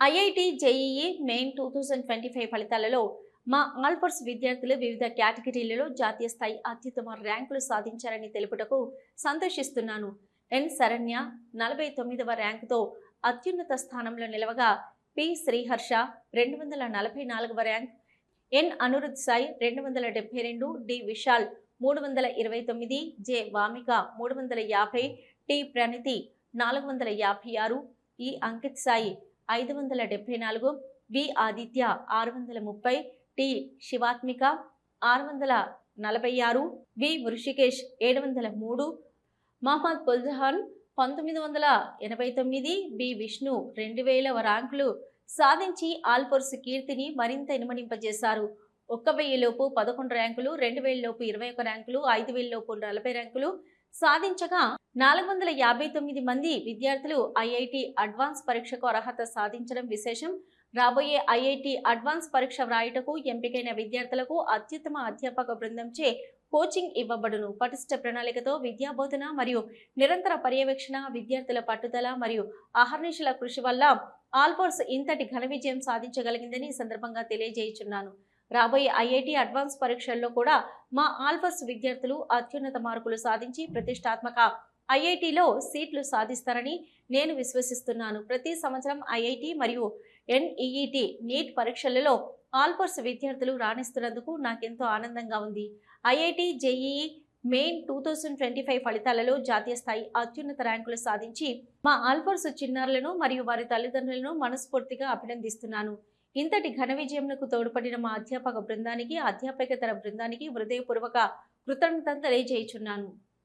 IIT JEE main two thousand twenty five ఫలితాలలో మా ఆల్పర్స్ విద్యార్థులు వివిధ కేటగిరీలలో జాతీయ స్థాయి అత్యుత్తమ ర్యాంకులు సాధించారని తెలుపుటకు సంతోషిస్తున్నాను. ఎన్. శరణ్య నలభై తొమ్మిదవ ర్యాంకుతో అత్యున్నత స్థానంలో నిలవగా పి. శ్రీహర్ష రెండు వందల నలభై నాలుగవ ర్యాంక్ ఎన్. అనురుద్ సాయి రెండు వందల డెబ్బై రెండు డి. విశాల్ మూడు వందల ఇరవై తొమ్మిది జె. వామిక మూడు వందల యాభై టి. ప్రణితి నాలుగు వందల యాభై ఆరు ఈ. అంకిత్ సాయి ఐదు వందల డెబ్బై నాలుగు వి ఆదిత్య ఆరు వందల ముప్పై టి శివాత్మిక ఆరు వందల నలభై ఆరు వి వృషికేష్ ఏడు వందల మూడు మహమ్మద్ పుల్జహాన్ పంతొమ్మిది వందల ఎనభై తొమ్మిది బి విష్ణు రెండు వేల ర్యాంకులు సాధించి ఆల్ఫోర్స్ కీర్తిని మరింత ఇనుమడింపజేశారు. ఒక్క వెయ్యి లోపు పదకొండు ర్యాంకులు రెండు వేల లోపు ఇరవై ఒక ర్యాంకులు ఐదు వేల లోపు నలభై ర్యాంకులు సాధించగా నాలుగు వందల యాభై తొమ్మిది మంది విద్యార్థులు ఐఐటి అడ్వాన్స్ పరీక్షకు అర్హత సాధించడం విశేషం. రాబోయే ఐఐటి అడ్వాన్స్ పరీక్ష వ్రాయుటకు ఎంపికైన విద్యార్థులకు అత్యుత్తమ అధ్యాపక బృందంచే కోచింగ్ ఇవ్వబడును. పటిష్ట ప్రణాళికతో విద్యాబోధన మరియు నిరంతర పర్యవేక్షణ విద్యార్థుల పట్టుదల మరియు అహర్నిశల కృషి వల్ల ఆల్ఫోర్స్ ఇంతటి ఘన విజయం సాధించగలిగిందని సందర్భంగా తెలియజేయుచున్నాను. రాబోయే ఐఐటి అడ్వాన్స్ పరీక్షల్లో కూడా మా ఆల్ఫర్స్ విద్యార్థులు అత్యున్నత మార్కులు సాధించి ప్రతిష్టాత్మక ఐఐటిలో సీట్లు సాధిస్తారని నేను విశ్వసిస్తున్నాను. ప్రతి సంవత్సరం ఐఐటి మరియు ఎన్ఈఈటి నీట్ పరీక్షలలో ఆల్ఫర్స్ విద్యార్థులు రాణిస్తున్నందుకు నాకెంతో ఆనందంగా ఉంది. IIT JEE main two thousand twenty five ఫలితాలలో జాతీయ స్థాయి అత్యున్నత ర్యాంకులు సాధించి మా ఆల్ఫర్స్ చిన్నారులను మరియు వారి తల్లిదండ్రులను మనస్ఫూర్తిగా అభినందిస్తున్నాను. ఇంతటి ఘన విజయంకు తోడ్పడిన మా అధ్యాపక బృందానికి అధ్యాపకేతర బృందానికి హృదయపూర్వక కృతజ్ఞతలు తెలియజేయుచున్నాను.